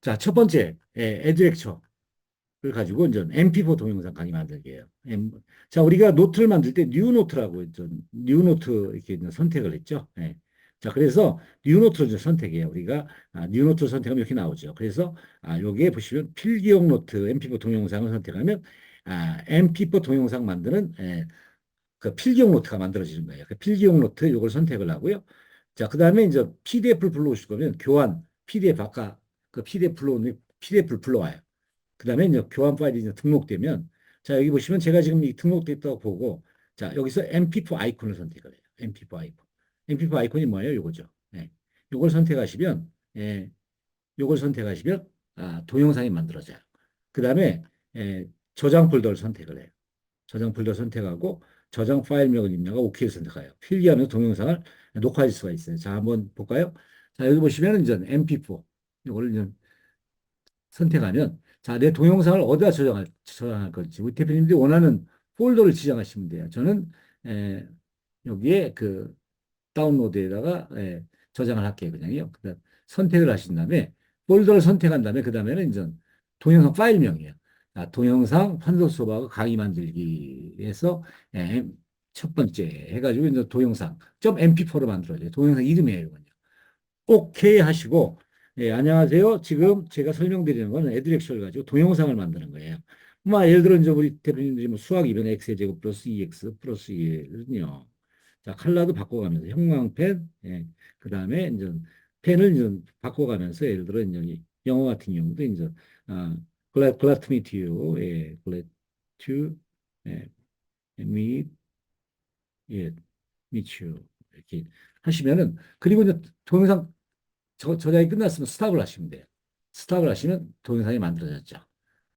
자, 첫 번째, 예, 에듀렉처. 를 가지고 이제 MP4 동영상 강의 만들기예요. 자, 우리가 노트를 만들 때 뉴노트라고 좀 뉴노트 이렇게 선택을 했죠. 예. 자, 그래서 뉴노트를 선택해요. 우리가 아, 뉴노트를 선택하면 이렇게 나오죠. 그래서 아, 여기에 보시면 필기용 노트 MP4 동영상을 선택하면 아, MP4 동영상 만드는 예, 그 필기용 노트가 만들어지는 거예요. 그 필기용 노트 이걸 선택을 하고요. 자, 그 다음에 이제 PDF를 불러오실 거면 교환 PDF 아까 그 PDF 불러오는 PDF를 불러와요. 그 다음에 이제 교환 파일이 이제 등록되면 자 여기 보시면 제가 지금 이 등록됐다고 보고 자 여기서 MP4 아이콘을 선택을 해요. MP4 아이콘. MP4 아이콘이 뭐예요? 요거죠. 예. 요걸 선택하시면 예. 요걸 선택하시면 아, 동영상이 만들어져요. 그 다음에 예, 저장 폴더를 선택을 해요. 저장 폴더 선택하고 저장 파일명을 입력하고 OK를 선택해요. 필기하면서 동영상을 녹화할 수가 있어요. 자 한번 볼까요? 자 여기 보시면 이제 MP4 요거를 이제 선택하면 자, 내 동영상을 어디다 저장할, 저장할 건지 우리 대표님들이 원하는 폴더를 지정하시면 돼요. 저는 에, 여기에 그 다운로드에다가 에, 저장을 할게요. 그냥요. 그다음 선택을 하신 다음에 폴더를 선택한 다음에 그 다음에는 이제 동영상 파일명이에요. 자, 동영상 환소 수업하고 강의 만들기에서 에, 첫 번째 해가지고 이제 동영상 .mp4로 만들어져요. 동영상 이름이에요. 이건요. 오케이 하시고 예, 안녕하세요. 지금 제가 설명드리는 거는 에듀렉션을 가지고 동영상을 만드는 거예요. 뭐 예를 들어 이제 우리 대표님들이 뭐 수학 이변 x의 제곱 플러스 2x 플러스 2는요. 자, 컬러도 바꿔가면서 형광펜, 예, 그 다음에 이제 펜을 이제 바꿔가면서 예를 들어 이제 이 영어 같은 경우도 이제 아, glad, glad 예, glad 예, meet, 예, meet 이렇게 하시면은 그리고 이제 동영상 저, 저장이 끝났으면 스탑을 하시면 돼요. 스탑을 하시면 동영상이 만들어졌죠.